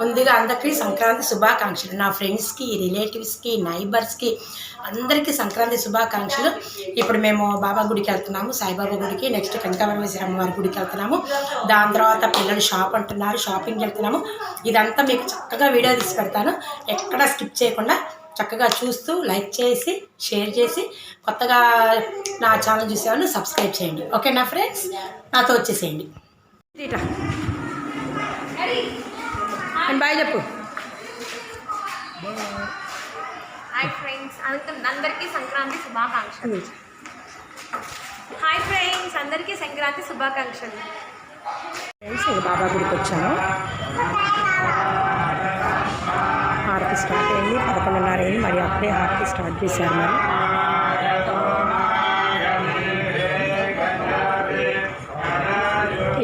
ముందుగా అందరికీ సంక్రాంతి శుభాకాంక్షలు. నా ఫ్రెండ్స్కి రిలేటివ్స్కి నైబర్స్కి అందరికీ సంక్రాంతి శుభాకాంక్షలు. ఇప్పుడు మేము బాబా గుడికి వెళ్తున్నాము సాయిబాబా గుడికి. నెక్స్ట్ కనకవరమేశ్వర అమ్మవారి గుడికి వెళ్తున్నాము. దాని తర్వాత పిల్లలు షాప్ అంటున్నారు షాపింగ్కి వెళ్తున్నాము. ఇదంతా మీకు చక్కగా వీడియో తీసి పెడతాను. ఎక్కడ స్కిప్ చేయకుండా చక్కగా చూస్తూ లైక్ చేసి షేర్ చేసి కొత్తగా నా ఛానల్ చూసేవాళ్ళు సబ్స్క్రైబ్ చేయండి. ఓకే నా ఫ్రెండ్స్? నాతో వచ్చేసేయండి. అండ్ బాయ్ చెప్పు. హాయ్ ఫ్రెండ్స్ అందరికీ సంక్రాంతి శుభాకాంక్షలు. హాయ్ ఫ్రెండ్స్ అందరికీ సంక్రాంతి శుభాకాంక్షలు. ఫ్రెండ్స్ ఇక బాబా గుడికి వచ్చాము హారతి స్టార్ట్ అయింది. పదకొండున్నర అయింది. మరి అప్పుడే హారతి స్టార్ట్ చేశారు మరి.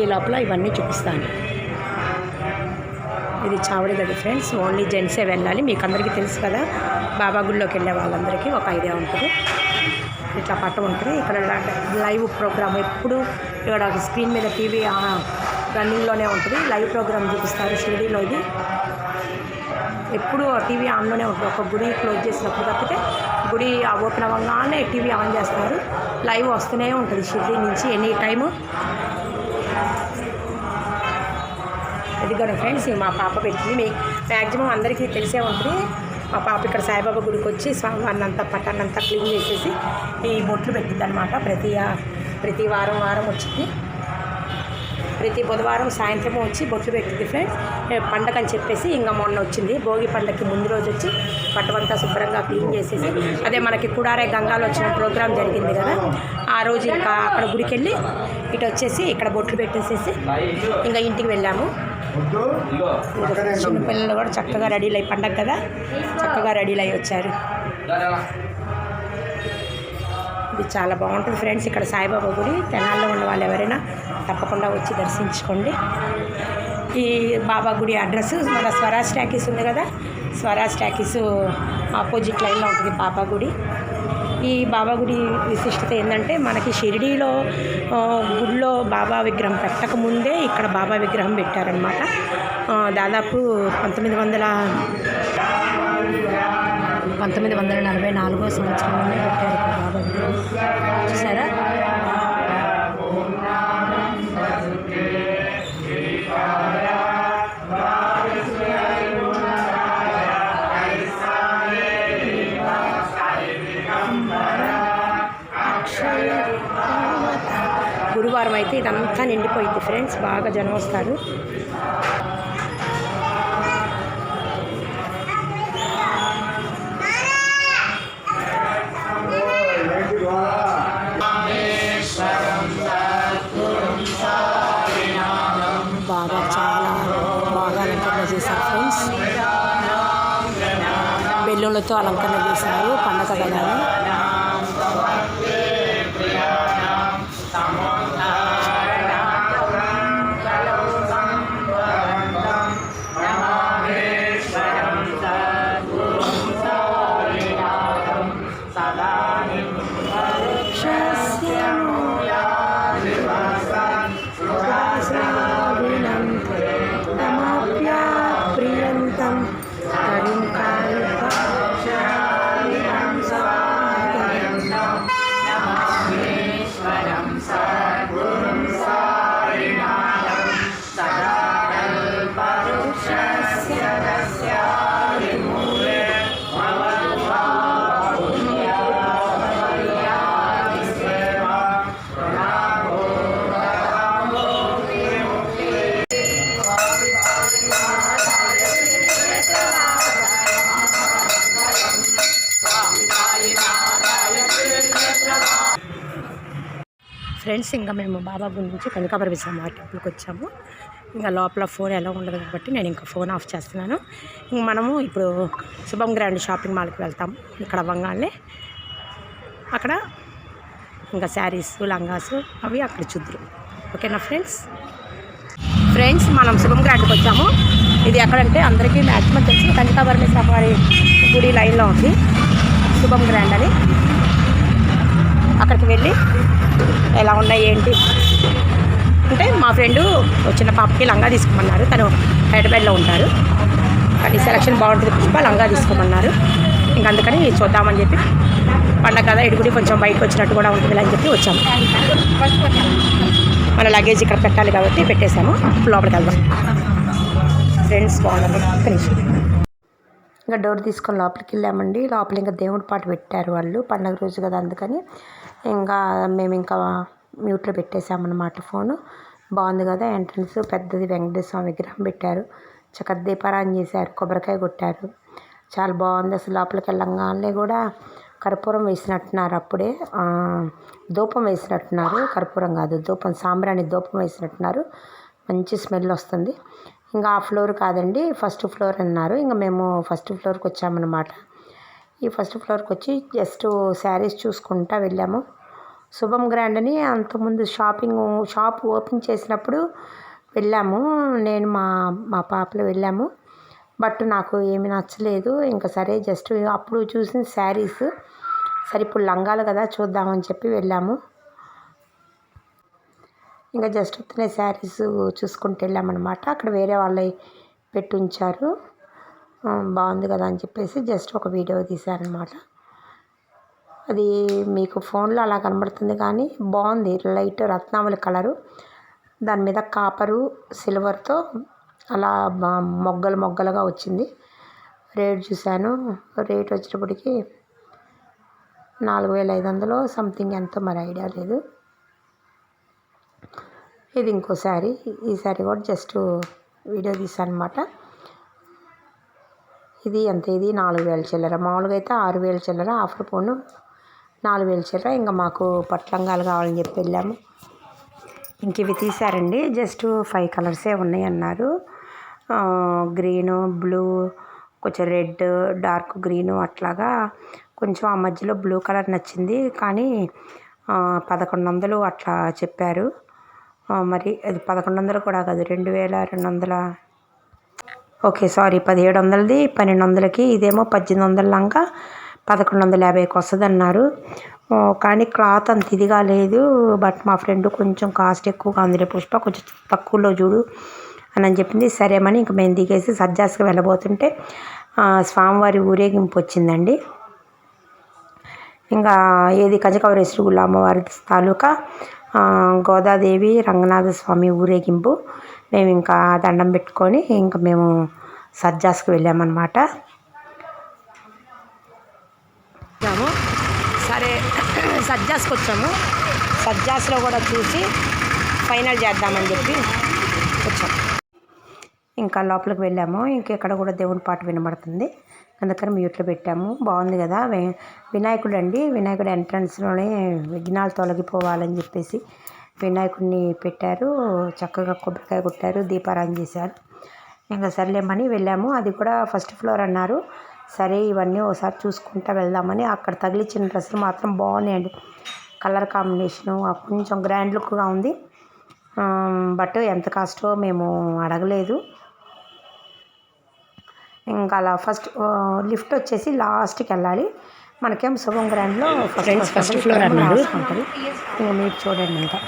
ఈ లోపల ఇవన్నీ చూపిస్తాను. ఇది చావడి గది ఫ్రెండ్స్. ఓన్లీ జెంట్సే వెళ్ళాలి. మీకు అందరికీ తెలుసు కదా బాబా గుడిలోకి వెళ్ళే వాళ్ళందరికీ ఒక ఐడియా ఉంటుంది. ఇట్లా పట్ట ఉంటుంది. ఇక్కడ లైవ్ ప్రోగ్రామ్ ఎప్పుడు ఇక్కడ స్క్రీన్ మీద టీవీ రన్నింగ్లోనే ఉంటుంది. లైవ్ ప్రోగ్రామ్ చూపిస్తారు షిరిడీలో ఇది. ఎప్పుడు టీవీ ఆన్లోనే ఉంటుంది. ఒక గుడి క్లోజ్ చేసినప్పుడు తప్పితే గుడి ఓపెన్ అవ్వగానే టీవీ ఆన్ చేస్తారు. లైవ్ వస్తూనే ఉంటుంది షిరిడీ నుంచి ఎనీ టైము. ఎదిగాను ఫ్రెండ్స్ మా పాప పెట్టింది. మీ మ్యాక్సిమం అందరికీ తెలిసే ఉంటుంది. మా పాప ఇక్కడ సాయిబాబా గుడికి వచ్చి స్వామివారిని అంతా పట్టాన్నంతా క్లీన్ చేసేసి ఈ బొట్లు పెట్టింది అనమాట ప్రతి ప్రతి వారం వారం వచ్చింది. ప్రతి బుధవారం సాయంత్రం వచ్చి బొట్లు పెట్టింది ఫ్రెండ్స్ పండగ అని చెప్పేసి ఇంకా మొన్న వచ్చింది. భోగి పండగకి ముందు రోజు వచ్చి పట్టమంతా శుభ్రంగా క్లీన్ చేసేసి అదే మనకి కుడారే గంగాలో వచ్చిన ప్రోగ్రాం జరిగింది కదా ఆ రోజు ఇంకా అక్కడ గుడికి వెళ్ళి ఇటు వచ్చేసి ఇక్కడ బొట్లు పెట్టేసేసి ఇంకా ఇంటికి వెళ్ళాము. చిన్న పిల్లలు కూడా చక్కగా రెడీలు అయ్యి పండగ కదా? చక్కగా రెడీలు అయ్యి వచ్చారు. ఇది చాలా బాగుంటుంది ఫ్రెండ్స్. ఇక్కడ సాయిబాబా గుడి తెనాల్లో ఉన్న వాళ్ళు ఎవరైనా తప్పకుండా వచ్చి దర్శించుకోండి. ఈ బాబా గుడి అడ్రస్ మన స్వరాజ్ టాకీస్ ఉంది కదా? స్వరాజ్ టాకీస్ ఆపోజిట్ లైన్లో ఉంటుంది బాబా గుడి. ఈ బాబా గుడి విశిష్టత ఏంటంటే మనకి షిరిడీలో గుడిలో బాబా విగ్రహం పెట్టకముందే ఇక్కడ బాబా విగ్రహం పెట్టారనమాట దాదాపు పంతొమ్మిది వందల పంతొమ్మిది వందల నలభై నాలుగో సంవత్సరంలోనే పెట్టారు బాబా విగ్రహం. చూసారా? గురువారం అయితే ఇదంతా నిండిపోయింది ఫ్రెండ్స్. బాగా జనం వస్తారు. బాగా చాలా బాగా అలంకరణ చేశారు ఫ్రెండ్స్. బెల్లూన్లతో అలంకరణ చేశారు పండగ కదా ఫ్రెండ్స్ ఇంకా మేము బాబా గుడి నుంచి కనకాపర విశ్వనాథ టెంపుల్కి వచ్చాము. ఇంకా లోపల ఫోన్ ఎలా ఉండదు కాబట్టి నేను ఇంకా ఫోన్ ఆఫ్ చేస్తున్నాను. ఇంక మనము ఇప్పుడు శుభం గ్రాండ్ షాపింగ్ మాల్కి వెళ్తాం. ఇక్కడ అవ్వగానే అక్కడ ఇంకా శారీస్ లంగాస్ అవి అక్కడ చూద్దరు. ఓకేనా ఫ్రెండ్స్? ఫ్రెండ్స్ మనం శుభం గ్రాండ్కి వచ్చాము. ఇది ఎక్కడంటే అందరికీ మ్యాక్సిమం తెలిసి. కనకాపరమేశ్వర సఫారీ గుడి లైన్లో ఉంది. శుభం గ్రాండ్ అని. అక్కడికి వెళ్ళి ఎలా ఉన్నాయి ఏంటి? అంటే మా ఫ్రెండు చిన్న పాపకి లంగా తీసుకోమన్నారు. తను హైదరాబాద్లో ఉంటారు. కానీ సెలక్షన్ బాగుంటుంది పుష్ప లంగా తీసుకోమన్నారు. ఇంక అందుకని చూద్దామని చెప్పి పండగ కదా ఇటు కొంచెం బయటకు వచ్చినట్టు కూడా ఉంటుంది అని చెప్పి వచ్చాము. మన లగేజ్ ఇక్కడ పెట్టాలి కాబట్టి పెట్టేశాము. లోపలికి వెళ్దాం. ఫ్రెండ్స్ బాగున్నారు? ఒక్క ఇంకా డోర్ తీసుకొని లోపలికి వెళ్ళామండి. లోపల ఇంకా దేవుడి పాట పెట్టారు వాళ్ళు. పండగ రోజు కదా అందుకని ఇంకా మేము ఇంకా మ్యూట్లో పెట్టేసామన్నమాట ఫోను. బాగుంది కదా ఎంట్రన్స్. పెద్దది వెంకటేశ్వర స్వామి విగ్రహం పెట్టారు. చక్కగా దీపారాయణ చేశారు. కొబ్బరికాయ కొట్టారు. చాలా బాగుంది. అసలు లోపలికి వెళ్ళంగానే కూడా కర్పూరం వేసినట్టున్నారు అప్పుడే. ధూపం వేసినట్టున్నారు. కర్పూరం కాదు ధూపం సాంబ్రాణి ధూపం వేసినట్టున్నారు. మంచి స్మెల్ వస్తుంది. ఇంకా ఆ ఫ్లోర్ కాదండి ఫస్ట్ ఫ్లోర్ అన్నారు. ఇంకా మేము ఫస్ట్ ఫ్లోర్కి వచ్చామన్నమాట. ఈ ఫస్ట్ ఫ్లోర్కి వచ్చి జస్ట్ శారీస్ చూసుకుంటా వెళ్ళాము. శుభం గ్రాండ్ అని అంతకుముందు షాపింగ్ షాప్ ఓపెన్ చేసినప్పుడు వెళ్ళాము. నేను మా మా పాపలు వెళ్ళాము. బట్ నాకు ఏమీ నచ్చలేదు. ఇంకా సరే జస్ట్ అప్పుడు చూసిన శారీస్ సరే ఇప్పుడు లంగాలు కదా చూద్దామని చెప్పి వెళ్ళాము. ఇంకా జస్ట్ వస్తున్నాయి శారీస్ చూసుకుంటూ వెళ్ళామన్నమాట. అక్కడ వేరే వాళ్ళవి పెట్టి ఉంచారు. బాగుంది కదా అని చెప్పేసి జస్ట్ ఒక వీడియో తీశారనమాట అది మీకు ఫోన్లో అలా కనబడుతుంది కానీ బాగుంది. లైట్ రత్నావళి కలరు. దాని మీద కాపరు సిల్వర్తో అలా మొగ్గలు మొగ్గలుగా వచ్చింది. రేట్ చూశాను. రేట్ వచ్చేటప్పటికి నాలుగు వేల ఐదు వందలు సంథింగ్ ఎంతో మరి ఐడియా లేదు. ఇది ఇంకో శారీ. ఈ శారీ కూడా జస్ట్ వీడియో తీసాను అనమాట ఇది ఎంత ఇది? నాలుగు వేల చిల్లర. మామూలుగా అయితే ఆరు వేల చిల్లర ఆఫర్ పోను నాలుగు వేల చీర ఇంకా మాకు పట్లంగాలు కావాలని చెప్పి వెళ్ళాము. ఇంక ఇవి తీసారండి జస్ట్ ఫైవ్ కలర్సే ఉన్నాయి అన్నారు గ్రీను బ్లూ కొంచెం రెడ్ డార్క్ గ్రీను అట్లాగా కొంచెం ఆ మధ్యలో బ్లూ కలర్ నచ్చింది. కానీ పదకొండు వందలు అట్లా చెప్పారు. మరి అది పదకొండు వందలు కూడా కాదు రెండు వేల రెండు వందల ఓకే సారీ పదిహేడు వందలది పన్నెండు వందలకి ఇదేమో పద్దెనిమిది వందల లాగా పదకొండు వందల యాభైకి వస్తుంది అన్నారు కానీ క్లాత్ అంత ఇదిగా లేదు. బట్ మా ఫ్రెండ్ కొంచెం కాస్ట్ ఎక్కువగా ఉంది. పుష్ప కొంచెం తక్కువలో చూడు అని అని చెప్పింది సరేమని ఇంక మేము దిగేసి సజ్జాస్కి వెళ్ళబోతుంటే స్వామివారి ఊరేగింపు వచ్చిందండి. ఇంకా ఏది కజకవరేశ్వరి గుళ్ళ అమ్మవారి తాలూకా గోదాదేవి రంగనాథ స్వామి ఊరేగింపు. మేము ఇంకా దండం పెట్టుకొని ఇంకా మేము సజ్జాస్కి వెళ్ళామన్నమాట. వచ్చాము సరే సజ్జాస్కి వచ్చాము. సజ్జాస్లో కూడా చూసి ఫైనల్ చేద్దామని చెప్పి వచ్చాం. ఇంకా లోపలికి వెళ్ళాము. ఇంకెక్కడ కూడా దేవుని పాట వినబడుతుంది. అందుకని మ్యూట్లో పెట్టాము. బాగుంది కదా? వినాయకుడు అండి. వినాయకుడు ఎంట్రన్స్లోనే విఘ్నాలు తొలగిపోవాలని చెప్పేసి వినాయకుడిని పెట్టారు. చక్కగా కొబ్బరికాయ కొట్టారు. దీపారాయణ చేశారు. ఇంకా సర్లేమని వెళ్ళాము. అది కూడా ఫస్ట్ ఫ్లోర్ అన్నారు. సరే ఇవన్నీ ఒకసారి చూసుకుంటా వెళ్దామని అక్కడ తగిలించిన డ్రెస్సులు మాత్రం బాగున్నాయండి. కలర్ కాంబినేషను కొంచెం గ్రాండ్ లుక్గా ఉంది. బట్ ఎంత కాస్టో మేము అడగలేదు. ఇంకా అలా ఫస్ట్ లిఫ్ట్ వచ్చేసి లాస్ట్కి వెళ్ళాలి. మనకేం శుభం గ్రాండ్లో Friends, first floor అన్నారు. ఉంటుంది ఇంకా మీరు చూడండి ఇంకా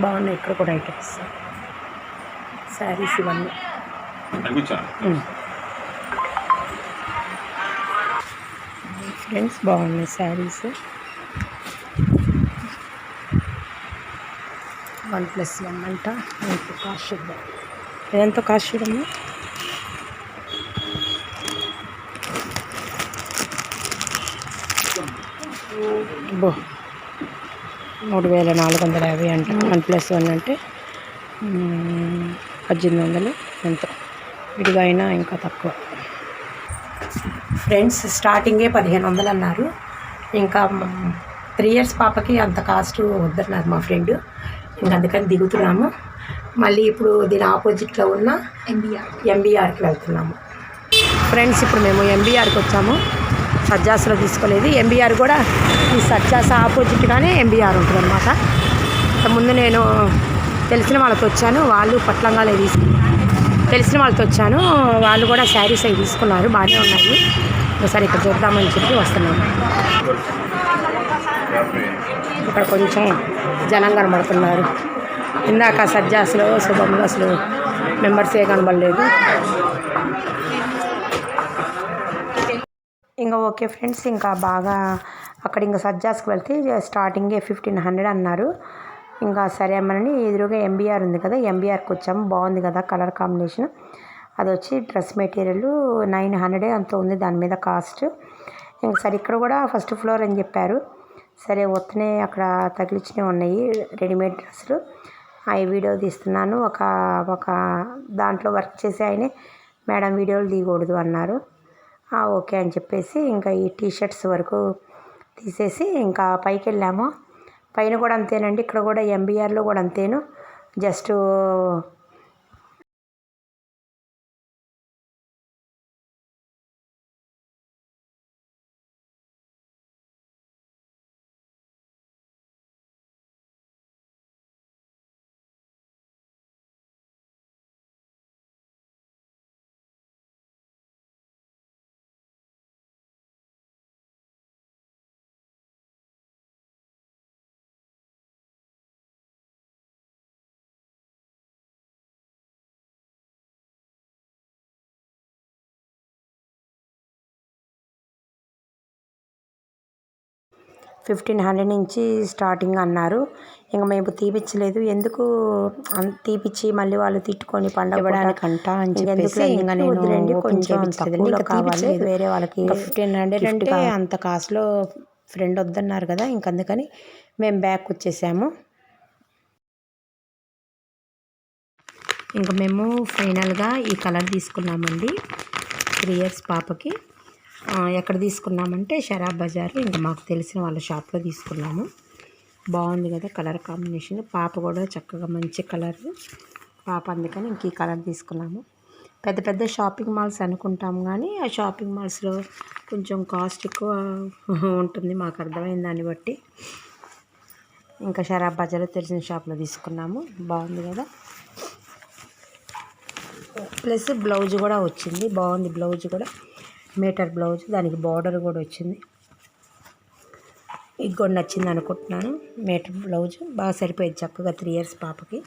బాగున్నాయి. ఇక్కడ కూడా ఐటమ్స్ శారీస్ ఇవన్నీ. ఫ్రెండ్స్ బాగున్నాయి శారీస్. వన్ ప్లస్ వన్ అంట. ఎంత కాస్ట్ చూద్దాం. ఎంత కాస్ట్ చూడమ్మా. బో మూడు వేల నాలుగు వందల యాభై అంట. వన్ ప్లస్ వన్ అంటే పద్దెనిమిది వందలు ఎంత. విడిగా అయినా ఇంకా తక్కువ. ఫ్రెండ్స్ స్టార్టింగే పదిహేను వందలు అన్నారు. ఇంకా త్రీ ఇయర్స్ పాపకి అంత కాస్ట్ వద్దన్నారు మా ఫ్రెండ్. ఇంకా అందుకని దిగుతున్నాము. మళ్ళీ ఇప్పుడు దీని ఆపోజిట్లో ఉన్న ఎంబీఆర్ ఎంబీఆర్కి వెళ్తున్నాము. ఫ్రెండ్స్ ఇప్పుడు మేము ఎంబీఆర్కి వచ్చాము. సజ్జాస్లో తీసుకోలేదు. ఎంబీఆర్ కూడా ఈ సజ్జాస్ ఆపోజిట్గానే ఎంబీఆర్ ఉంటుంది అనమాట ముందు నేను తెలిసిన వాళ్ళతో వచ్చాను. వాళ్ళు పట్లంగాలే తీసు తెలిసిన వాళ్ళతో వచ్చాను. వాళ్ళు కూడా శారీస్ అవి తీసుకున్నారు. బాగానే ఉన్నాయి. ఒకసారి ఇక్కడ చూద్దామని చెప్పి వస్తున్నాము ఇక్కడ కొంచెం జనం కనబడుతున్నారు. ఇందాక సజ్జాస్లో శుభంలో అసలు మెంబర్సే కనబడలేదు. ఇంకా ఓకే ఫ్రెండ్స్ ఇంకా బాగా అక్కడ ఇంకా సజ్జాస్కి వెళ్తే స్టార్టింగే ఫిఫ్టీన్ హండ్రెడ్ అన్నారు. ఇంకా సరే అమ్మనని ఎదురుగా ఎంబీఆర్ ఉంది కదా ఎంబీఆర్కి వచ్చాము బాగుంది కదా కలర్ కాంబినేషన్. అది వచ్చి డ్రెస్ మెటీరియల్ నైన్ హండ్రెడే అంత ఉంది దాని మీద కాస్ట్. ఇంకా సరే ఇక్కడ కూడా ఫస్ట్ ఫ్లోర్ అని చెప్పారు. సరే వత్తనే అక్కడ తగిలిచ్చినవి ఉన్నాయి రెడీమేడ్ డ్రెస్సులు. అవి వీడియో తీస్తున్నాను. ఒక ఒక దాంట్లో వర్క్ చేసి ఆయనే మేడం వీడియోలు తీయకూడదు అన్నారు. ఓకే అని చెప్పేసి ఇంకా ఈ టీ షర్ట్స్ వరకు తీసేసి ఇంకా పైకి వెళ్ళాము. పైన కూడా అంతేనండి. ఇక్కడ కూడా ఎంబీఆర్లో కూడా అంతేను. జస్ట్ ఫిఫ్టీన్ హండ్రెడ్ నుంచి స్టార్టింగ్ అన్నారు ఇంకా మేము తీపిచ్చలేదు ఎందుకు తీపిచ్చి మళ్ళీ వాళ్ళు తిట్టుకొని పండగ ఇవ్వడానికంట అని చెప్పేసి ఇంకా నేను కొంచెం. తక్కువలో కావాలి. వేరే వాళ్ళకి ఫిఫ్టీన్ హండ్రెడ్ అంటే. అంత కాస్ట్లో ఫ్రెండ్ వద్దన్నారు కదా ఇంక అందుకని మేము బ్యాక్ వచ్చేసాము ఇంకా మేము ఫైనల్గా ఈ కలర్ తీసుకున్నామండి త్రీ ఇయర్స్ పాపకి ఎక్కడ తీసుకున్నామంటే షరాబ్ బజారు. ఇంకా మాకు తెలిసిన వాళ్ళ షాప్లో తీసుకున్నాము. బాగుంది కదా కలర్ కాంబినేషన్. పాప కూడా చక్కగా మంచి కలర్. పాప అందుకని ఇంక ఈ కలర్ తీసుకున్నాము. పెద్ద పెద్ద షాపింగ్ మాల్స్ అనుకుంటాం కానీ ఆ షాపింగ్ మాల్స్లో కొంచెం కాస్ట్ ఎక్కువ ఉంటుంది. మాకు అర్థమైంది దాన్ని బట్టి. ఇంకా షరాబ్ బజార్లో తెలిసిన షాప్లో తీసుకున్నాము. బాగుంది కదా. ప్లస్ బ్లౌజ్ కూడా వచ్చింది. బాగుంది బ్లౌజ్ కూడా. మీటర్ బ్లౌజ్ దానికి బార్డర్ కూడా వచ్చింది. ఇది కూడా నచ్చింది అనుకుంటున్నాను. మీటర్ బ్లౌజ్ బాగా సరిపోయింది చక్కగా త్రీ ఇయర్స్ పాపకి.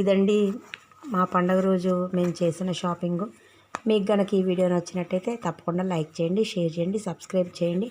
ఇదండి మా పండగ రోజు మేము చేసిన షాపింగ్ మీకు కనుక ఈ వీడియో నచ్చినట్టయితే తప్పకుండా లైక్ చేయండి షేర్ చేయండి సబ్స్క్రైబ్ చేయండి.